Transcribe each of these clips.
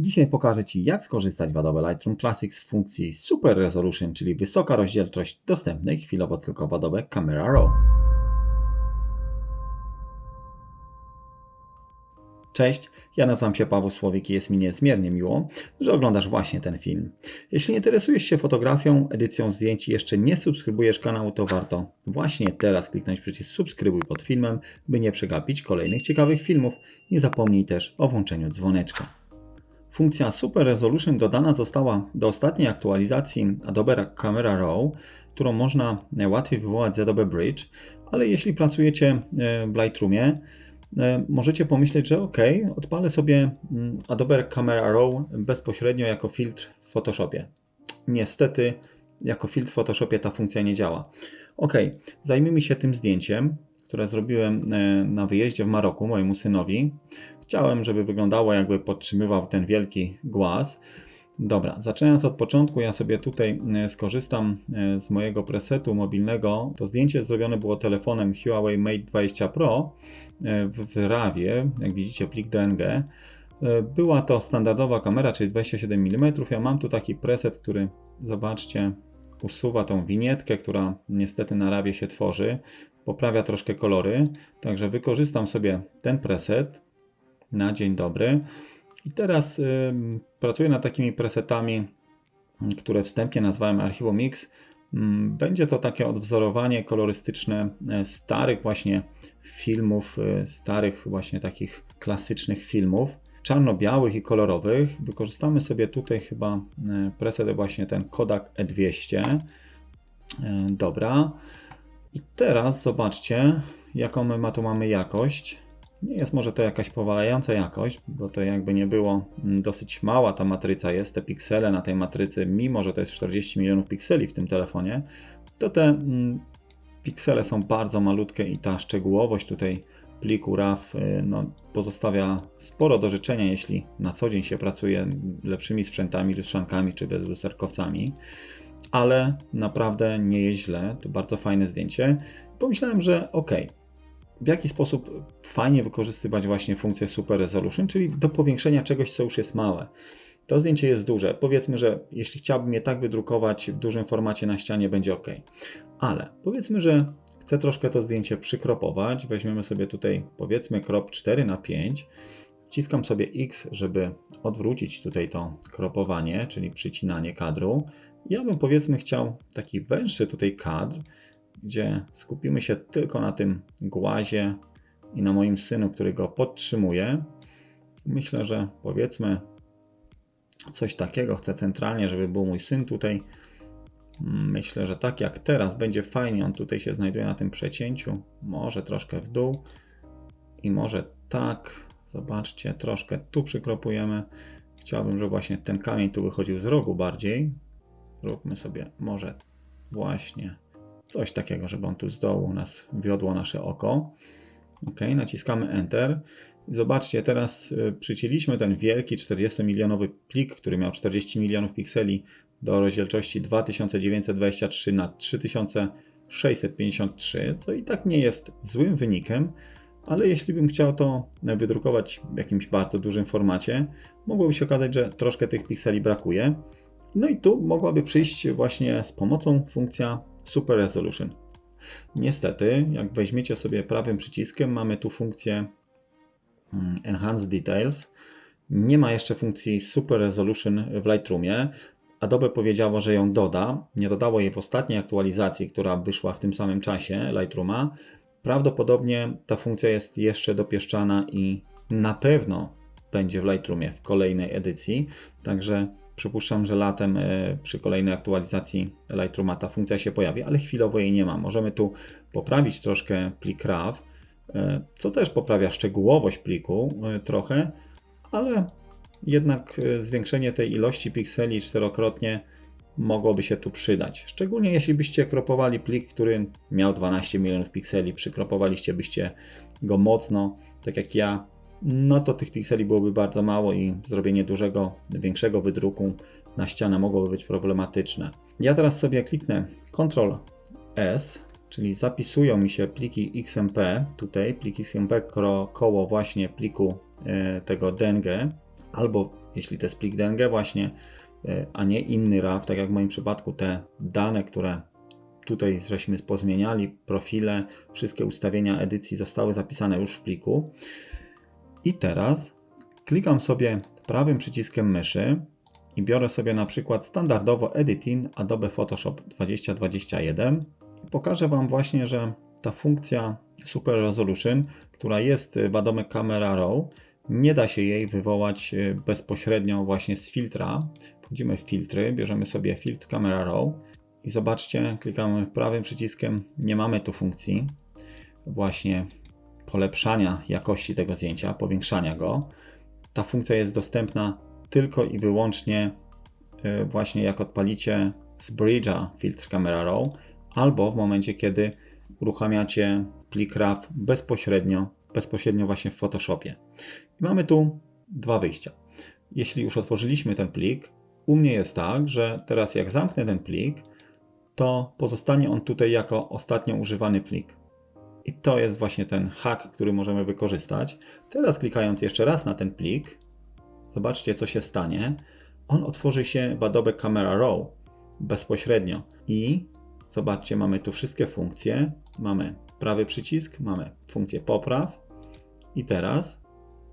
Dzisiaj pokażę Ci, jak skorzystać w Adobe Lightroom Classic z funkcji Super Resolution, czyli wysoka rozdzielczość dostępnej chwilowo tylko w Adobe Camera Raw. Cześć, ja nazywam się Paweł Słowik i jest mi niezmiernie miło, że oglądasz właśnie ten film. Jeśli interesujesz się fotografią, edycją zdjęć i jeszcze nie subskrybujesz kanału, to warto właśnie teraz kliknąć przycisk subskrybuj pod filmem, by nie przegapić kolejnych ciekawych filmów. Nie zapomnij też o włączeniu dzwoneczka. Funkcja Super Resolution dodana została do ostatniej aktualizacji Adobe Camera Raw, którą można łatwiej wywołać z Adobe Bridge, ale jeśli pracujecie w Lightroomie, E, możecie pomyśleć, że ok, odpalę sobie Adobe Camera Raw bezpośrednio jako filtr w Photoshopie. Niestety, jako filtr w Photoshopie ta funkcja nie działa. Ok, zajmijmy się tym zdjęciem, które zrobiłem e, na wyjeździe w Maroku mojemu synowi. Chciałem, żeby wyglądało jakby podtrzymywał ten wielki głaz. Dobra, zaczynając od początku, ja sobie tutaj e, skorzystam e, z mojego presetu mobilnego. To zdjęcie zrobione było telefonem Huawei Mate 20 Pro w RAWie, jak widzicie plik DNG. Była to standardowa kamera, czyli 27 mm. Ja mam tu taki preset, który, zobaczcie, usuwa tą winietkę, która niestety na rawie się tworzy. Poprawia troszkę kolory, także wykorzystam sobie ten preset na dzień dobry. I teraz y, pracuję nad takimi presetami, które wstępnie nazwałem Archivo Mix. Mm, będzie to takie odwzorowanie kolorystyczne e, starych właśnie filmów, e, starych właśnie takich klasycznych filmów, czarno-białych i kolorowych. Wykorzystamy sobie tutaj chyba e, preset właśnie ten Kodak E200. Dobra. I teraz zobaczcie, jaką my ma tu mamy jakość. Nie jest może to jakaś powalająca jakość, bo to jakby nie było mm, dosyć mała ta matryca jest, te piksele na tej matrycy, mimo że to jest 40 milionów pikseli w tym telefonie, to te mm, piksele są bardzo malutkie i ta szczegółowość tutaj pliku RAW y, no, pozostawia sporo do życzenia, jeśli na co dzień się pracuje lepszymi sprzętami, lustrzankami czy bezlusterkowcami. Ale naprawdę nie jest źle, to bardzo fajne zdjęcie. Pomyślałem, że ok, w jaki sposób fajnie wykorzystywać właśnie funkcję Super Resolution, czyli do powiększenia czegoś, co już jest małe. To zdjęcie jest duże. Powiedzmy, że jeśli chciałbym je tak wydrukować w dużym formacie na ścianie, będzie ok. Ale powiedzmy, że chcę troszkę to zdjęcie przykropować. Weźmiemy sobie tutaj powiedzmy krop 4 na 5 Wciskam sobie X, żeby odwrócić tutaj to kropowanie, czyli przycinanie kadru. Ja bym powiedzmy chciał taki węższy tutaj kadr, gdzie skupimy się tylko na tym głazie i na moim synu, który go podtrzymuje. Myślę, że powiedzmy coś takiego chcę centralnie, żeby był mój syn tutaj. Myślę, że tak jak teraz będzie fajnie, on tutaj się znajduje na tym przecięciu, może troszkę w dół i może tak, zobaczcie, troszkę tu przykropujemy. Chciałbym, żeby właśnie ten kamień tu wychodził z rogu bardziej. Zróbmy sobie może właśnie Coś takiego, żeby on tu z dołu nas wiodło nasze oko. Ok, naciskamy Enter. Zobaczcie, teraz y, przycięliśmy ten wielki 40-milionowy plik, który miał 40 milionów pikseli do rozdzielczości 2923 na 3653, co i tak nie jest złym wynikiem, ale jeśli bym chciał to wydrukować w jakimś bardzo dużym formacie, mogłoby się okazać, że troszkę tych pikseli brakuje. No i tu mogłaby przyjść właśnie z pomocą funkcja Super Resolution. Niestety, jak weźmiecie sobie prawym przyciskiem, mamy tu funkcję mm, Enhance Details. Nie ma jeszcze funkcji Super Resolution w Lightroomie. Adobe powiedziało, że ją doda. Nie dodało jej w ostatniej aktualizacji, która wyszła w tym samym czasie Lightrooma. Prawdopodobnie ta funkcja jest jeszcze dopieszczana i na pewno będzie w Lightroomie w kolejnej edycji. Także Przypuszczam, że latem e, przy kolejnej aktualizacji Lightrooma ta funkcja się pojawi, ale chwilowo jej nie ma. Możemy tu poprawić troszkę plik RAW, e, co też poprawia szczegółowość pliku e, trochę, ale jednak zwiększenie tej ilości pikseli czterokrotnie mogłoby się tu przydać. Szczególnie jeśli byście kropowali plik, który miał 12 milionów pikseli, przykropowaliście byście go mocno, tak jak ja no to tych pikseli byłoby bardzo mało i zrobienie dużego, większego wydruku na ścianę mogłoby być problematyczne. Ja teraz sobie kliknę Ctrl S, czyli zapisują mi się pliki XMP, tutaj pliki XMP koło właśnie pliku e, tego DNG. Albo jeśli to jest plik DNG właśnie, e, a nie inny RAW, tak jak w moim przypadku te dane, które tutaj żeśmy pozmieniali, profile, wszystkie ustawienia edycji zostały zapisane już w pliku. I teraz klikam sobie prawym przyciskiem myszy i biorę sobie na przykład standardowo Editing Adobe Photoshop 2021 i pokażę Wam właśnie, że ta funkcja Super Resolution, która jest w Adobe Camera Raw, nie da się jej wywołać e, bezpośrednio właśnie z filtra. Wchodzimy w filtry, bierzemy sobie filtr Camera Raw i zobaczcie, klikamy prawym przyciskiem, nie mamy tu funkcji właśnie polepszania jakości tego zdjęcia, powiększania go. Ta funkcja jest dostępna tylko i wyłącznie e, właśnie jak odpalicie z Bridge'a filtr Camera Raw albo w momencie, kiedy uruchamiacie plik RAW bezpośrednio, bezpośrednio właśnie w Photoshopie. I mamy tu dwa wyjścia. Jeśli już otworzyliśmy ten plik, u mnie jest tak, że teraz jak zamknę ten plik, to pozostanie on tutaj jako ostatnio używany plik. I to jest właśnie ten hack, który możemy wykorzystać. Teraz klikając jeszcze raz na ten plik, zobaczcie co się stanie. On otworzy się w Adobe Camera Raw bezpośrednio i zobaczcie, mamy tu wszystkie funkcje. Mamy prawy przycisk, mamy funkcję popraw i teraz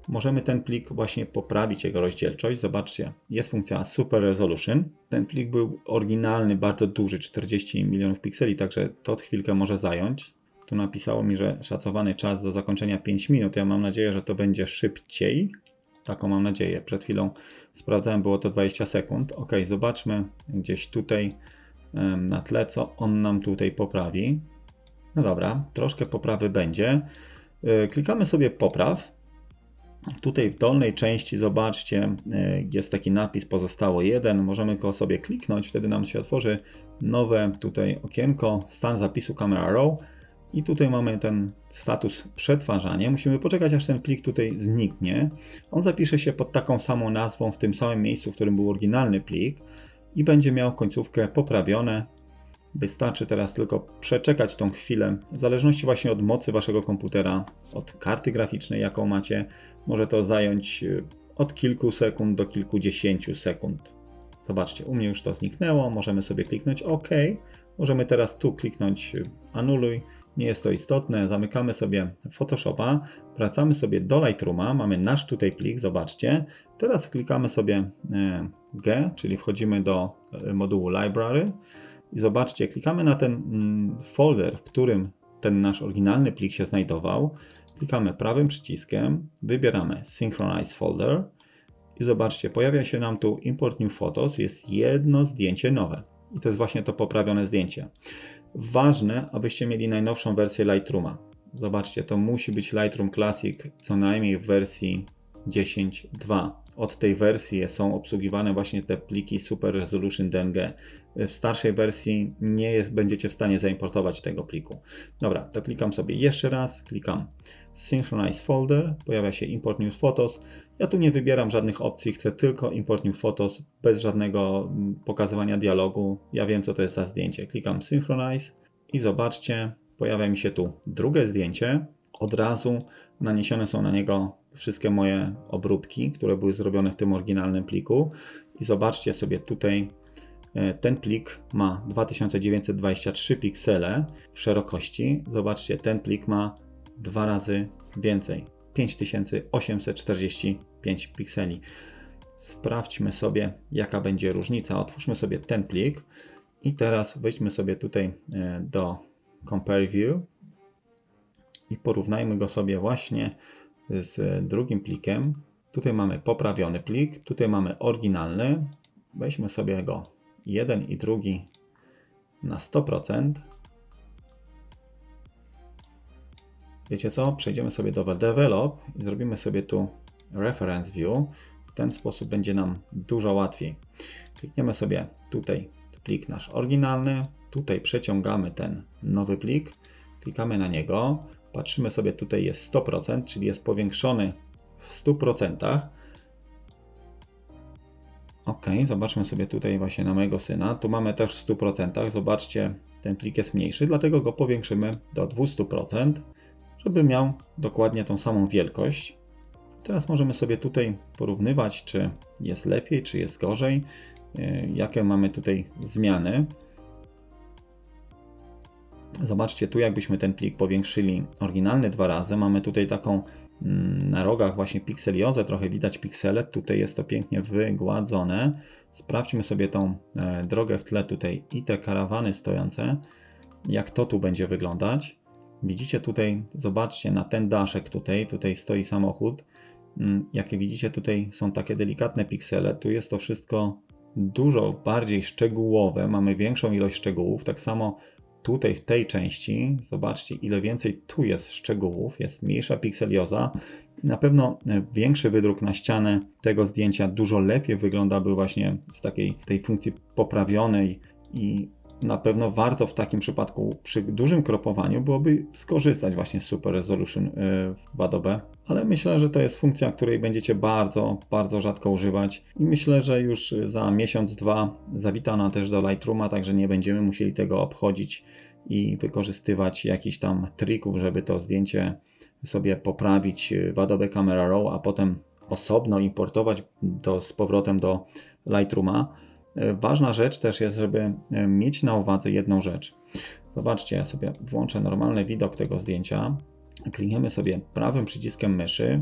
możemy ten plik właśnie poprawić jego rozdzielczość. Zobaczcie, jest funkcja Super Resolution. Ten plik był oryginalny, bardzo duży, 40 milionów pikseli, także to chwilkę może zająć. Tu napisało mi, że szacowany czas do zakończenia 5 minut. Ja mam nadzieję, że to będzie szybciej. Taką mam nadzieję. Przed chwilą sprawdzałem, było to 20 sekund. Ok, zobaczmy gdzieś tutaj na tle, co on nam tutaj poprawi. No dobra, troszkę poprawy będzie. E, klikamy sobie popraw. Tutaj w dolnej części zobaczcie, e, jest taki napis pozostało jeden. Możemy go sobie kliknąć, wtedy nam się otworzy nowe tutaj okienko, stan zapisu Camera Raw i tutaj mamy ten status przetwarzanie. Musimy poczekać, aż ten plik tutaj zniknie. On zapisze się pod taką samą nazwą w tym samym miejscu, w którym był oryginalny plik i będzie miał końcówkę poprawione. Wystarczy teraz tylko przeczekać tą chwilę. W zależności właśnie od mocy waszego komputera, od karty graficznej, jaką macie, może to zająć y, od kilku sekund do kilkudziesięciu sekund. Zobaczcie, u mnie już to zniknęło. Możemy sobie kliknąć OK. Możemy teraz tu kliknąć y, anuluj nie jest to istotne. Zamykamy sobie Photoshopa, wracamy sobie do Lightrooma, mamy nasz tutaj plik, zobaczcie. Teraz klikamy sobie e, G, czyli wchodzimy do e, modułu Library i zobaczcie, klikamy na ten mm, folder, w którym ten nasz oryginalny plik się znajdował. Klikamy prawym przyciskiem, wybieramy Synchronize Folder i zobaczcie, pojawia się nam tu Import New Photos, jest jedno zdjęcie nowe. I to jest właśnie to poprawione zdjęcie. Ważne, abyście mieli najnowszą wersję Lightrooma. Zobaczcie, to musi być Lightroom Classic co najmniej w wersji 10.2. Od tej wersji są obsługiwane właśnie te pliki Super Resolution DNG. W starszej wersji nie jest, będziecie w stanie zaimportować tego pliku. Dobra, to klikam sobie jeszcze raz, klikam Synchronize Folder, pojawia się Import New Photos. Ja tu nie wybieram żadnych opcji, chcę tylko Import New Photos, bez żadnego mm, pokazywania dialogu. Ja wiem, co to jest za zdjęcie. Klikam Synchronize i zobaczcie, pojawia mi się tu drugie zdjęcie. Od razu naniesione są na niego wszystkie moje obróbki, które były zrobione w tym oryginalnym pliku. I zobaczcie sobie tutaj, e, ten plik ma 2923 piksele w szerokości. Zobaczcie, ten plik ma dwa razy więcej 5845 pikseli. Sprawdźmy sobie, jaka będzie różnica. Otwórzmy sobie ten plik i teraz wejdźmy sobie tutaj e, do Compare View i porównajmy go sobie właśnie z drugim plikiem. Tutaj mamy poprawiony plik, tutaj mamy oryginalny. Weźmy sobie go jeden i drugi na 100%. Wiecie co? Przejdziemy sobie do Develop i zrobimy sobie tu Reference View. W ten sposób będzie nam dużo łatwiej. Klikniemy sobie tutaj plik nasz oryginalny. Tutaj przeciągamy ten nowy plik. Klikamy na niego. Patrzymy sobie, tutaj jest 100%, czyli jest powiększony w 100%. Ok, zobaczmy sobie tutaj właśnie na mojego syna. Tu mamy też w 100%. Zobaczcie, ten plik jest mniejszy, dlatego go powiększymy do 200% żeby miał dokładnie tą samą wielkość. Teraz możemy sobie tutaj porównywać, czy jest lepiej, czy jest gorzej, y, jakie mamy tutaj zmiany. Zobaczcie, tu jakbyśmy ten plik powiększyli oryginalny dwa razy, mamy tutaj taką mm, na rogach właśnie pikseliozę, trochę widać piksele, tutaj jest to pięknie wygładzone. Sprawdźmy sobie tą e, drogę w tle tutaj i te karawany stojące, jak to tu będzie wyglądać. Widzicie tutaj, zobaczcie na ten daszek tutaj, tutaj stoi samochód. Mm, Jakie widzicie tutaj są takie delikatne piksele, tu jest to wszystko dużo bardziej szczegółowe, mamy większą ilość szczegółów, tak samo tutaj w tej części, zobaczcie ile więcej tu jest szczegółów, jest mniejsza pikselioza. Na pewno e, większy wydruk na ścianę tego zdjęcia dużo lepiej wyglądałby właśnie z takiej tej funkcji poprawionej i na pewno warto w takim przypadku przy dużym kropowaniu byłoby skorzystać właśnie z Super Resolution e, w Adobe, ale myślę, że to jest funkcja, której będziecie bardzo, bardzo rzadko używać i myślę, że już za miesiąc, dwa zawita ona też do Lightrooma, także nie będziemy musieli tego obchodzić i wykorzystywać jakichś tam trików, żeby to zdjęcie sobie poprawić w Adobe Camera Raw, a potem osobno importować to z powrotem do Lightrooma. Ważna rzecz też jest, żeby mieć na uwadze jedną rzecz. Zobaczcie, ja sobie włączę normalny widok tego zdjęcia. Klikniemy sobie prawym przyciskiem myszy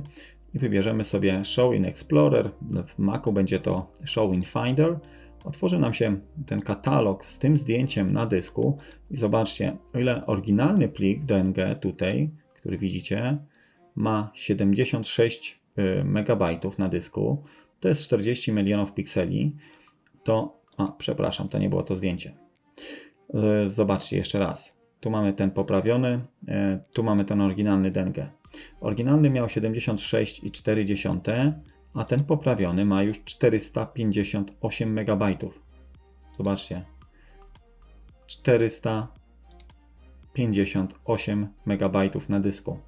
i wybierzemy sobie Show in Explorer. W Macu będzie to Show in Finder. Otworzy nam się ten katalog z tym zdjęciem na dysku i zobaczcie, o ile oryginalny plik DNG tutaj, który widzicie, ma 76 MB na dysku, to jest 40 milionów pikseli, to, a przepraszam, to nie było to zdjęcie. E, Zobaczcie jeszcze raz. Tu mamy ten poprawiony, e, tu mamy ten oryginalny DNG. Oryginalny miał 76,4, a ten poprawiony ma już 458 MB. Zobaczcie. 458 MB na dysku.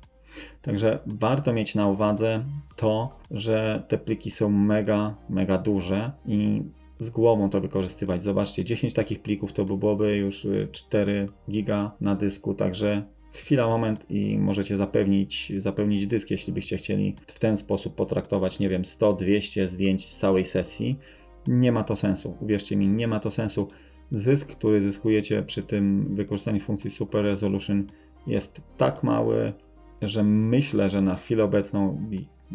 Także warto mieć na uwadze to, że te pliki są mega, mega duże i z głową to wykorzystywać. Zobaczcie, 10 takich plików to byłoby już 4 giga na dysku, także chwila, moment i możecie zapewnić, zapełnić dysk, jeśli byście chcieli w ten sposób potraktować, nie wiem, 100-200 zdjęć z całej sesji. Nie ma to sensu, uwierzcie mi, nie ma to sensu. Zysk, który zyskujecie przy tym wykorzystaniu funkcji Super Resolution jest tak mały, że myślę, że na chwilę obecną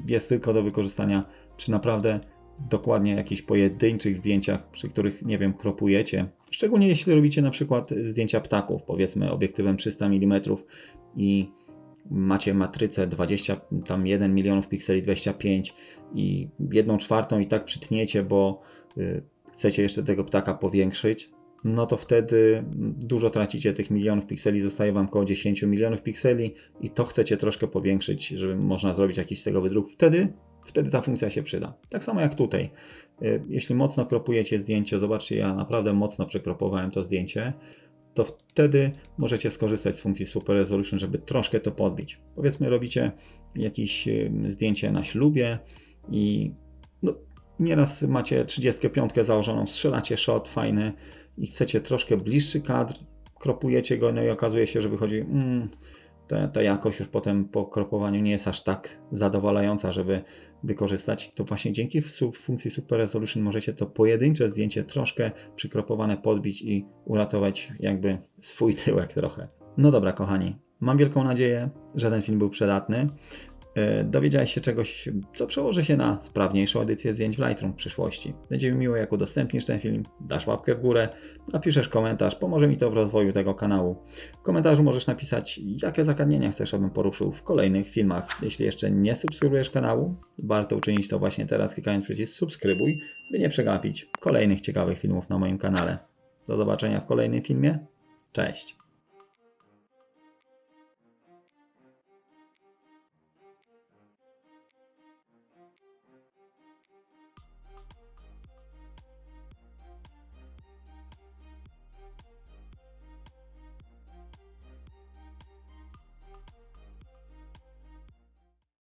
jest tylko do wykorzystania przy naprawdę dokładnie jakichś pojedynczych zdjęciach, przy których, nie wiem, kropujecie. Szczególnie jeśli robicie na przykład zdjęcia ptaków, powiedzmy obiektywem 300 mm i macie matrycę 20, tam 1 milionów pikseli, 25 i 1 czwartą i tak przytniecie, bo y, chcecie jeszcze tego ptaka powiększyć, no to wtedy dużo tracicie tych milionów pikseli, zostaje Wam około 10 milionów pikseli i to chcecie troszkę powiększyć, żeby można zrobić jakiś z tego wydruk. Wtedy wtedy ta funkcja się przyda. Tak samo jak tutaj. Y, jeśli mocno kropujecie zdjęcie, zobaczcie, ja naprawdę mocno przekropowałem to zdjęcie, to wtedy możecie skorzystać z funkcji Super Resolution, żeby troszkę to podbić. Powiedzmy, robicie jakieś zdjęcie na ślubie i no, nieraz macie 35 założoną, strzelacie shot fajny i chcecie troszkę bliższy kadr, kropujecie go, no i okazuje się, że wychodzi. Mm, ta, ta jakość już potem po kropowaniu nie jest aż tak zadowalająca, żeby wykorzystać, to właśnie dzięki funkcji Super Resolution możecie to pojedyncze zdjęcie troszkę przykropowane podbić i uratować jakby swój tyłek trochę. No dobra, kochani, mam wielką nadzieję, że ten film był przydatny. E, dowiedziałeś się czegoś, co przełoży się na sprawniejszą edycję zdjęć w Lightroom w przyszłości. Będzie mi miło, jak udostępnisz ten film, dasz łapkę w górę, napiszesz komentarz, pomoże mi to w rozwoju tego kanału. W komentarzu możesz napisać, jakie zagadnienia chcesz, abym poruszył w kolejnych filmach. Jeśli jeszcze nie subskrybujesz kanału, warto uczynić to właśnie teraz, klikając przycisk subskrybuj, by nie przegapić kolejnych ciekawych filmów na moim kanale. Do zobaczenia w kolejnym filmie. Cześć!